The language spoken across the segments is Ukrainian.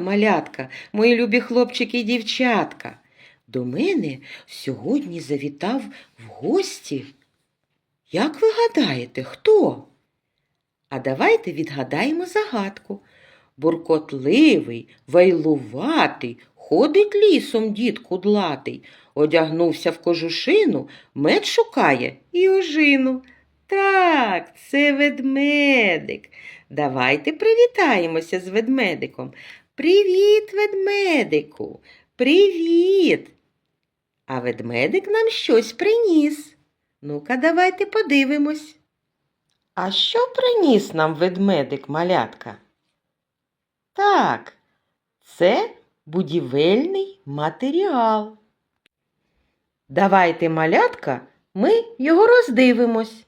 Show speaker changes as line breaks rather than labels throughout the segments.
малятка, мої любі хлопчики і дівчатка. До мене сьогодні завітав в гості. Як ви гадаєте, хто? А давайте відгадаємо загадку. Буркотливий, вайлуватий, ходить лісом дід кудлатий, одягнувся в кожушину, мед шукає і ожину. Так, це ведмедик. Давайте привітаємося з ведмедиком. Привіт, ведмедику! Привіт! А ведмедик нам щось приніс. Ну-ка, давайте подивимось. А що приніс нам ведмедик малятка? Так, це будівельний матеріал. Давайте, малятка, ми його роздивимось.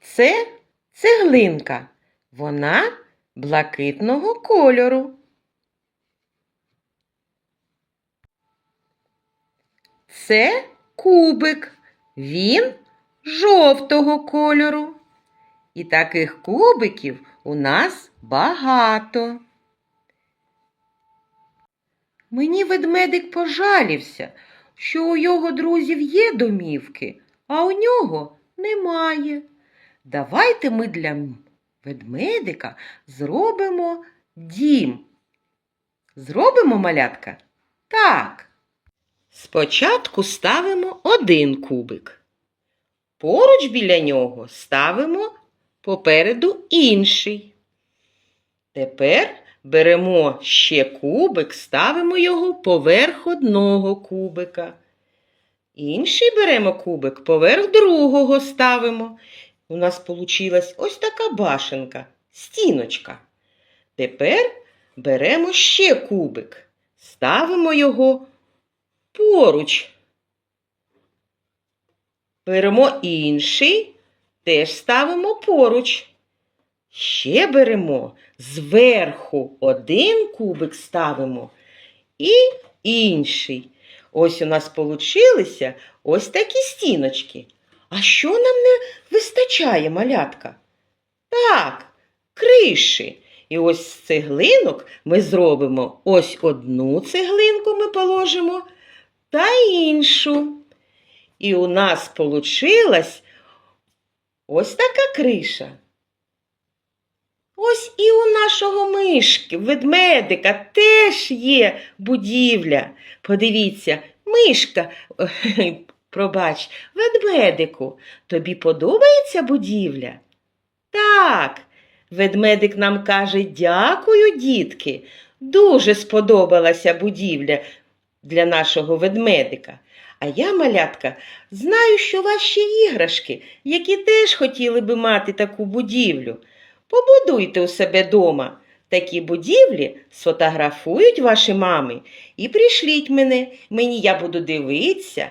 Це цеглинка. Вона блакитного кольору. Це кубик. Він жовтого кольору. І таких кубиків у нас багато. Мені ведмедик пожалівся, що у його друзів є домівки, а у нього немає. Давайте ми для ведмедика зробимо дім. Зробимо малятка? Так. Спочатку ставимо один кубик. Поруч біля нього ставимо попереду інший. Тепер беремо ще кубик, ставимо його поверх одного кубика. Інший беремо кубик, поверх другого ставимо. У нас вийшла ось така башенка, стіночка. Тепер беремо ще кубик, ставимо його поруч. Беремо інший, теж ставимо поруч. Ще беремо зверху один кубик ставимо і інший. Ось у нас получилися ось такі стіночки. А що нам не вистачає, малятка? Так, криші. І ось з цеглинок ми зробимо ось одну цеглинку ми положимо та іншу. І у нас получилась ось така криша. Ось і у нашого мишки, ведмедика, теж є будівля. Подивіться, мишка, пробач, ведмедику, тобі подобається будівля? Так, ведмедик нам каже дякую, дітки. Дуже сподобалася будівля для нашого ведмедика. А я, малятка, знаю, що ще іграшки, які теж хотіли би мати таку будівлю. Побудуйте у себе дома. Такі будівлі сфотографують ваші мами і прийшліть мене. Мені я буду дивитися.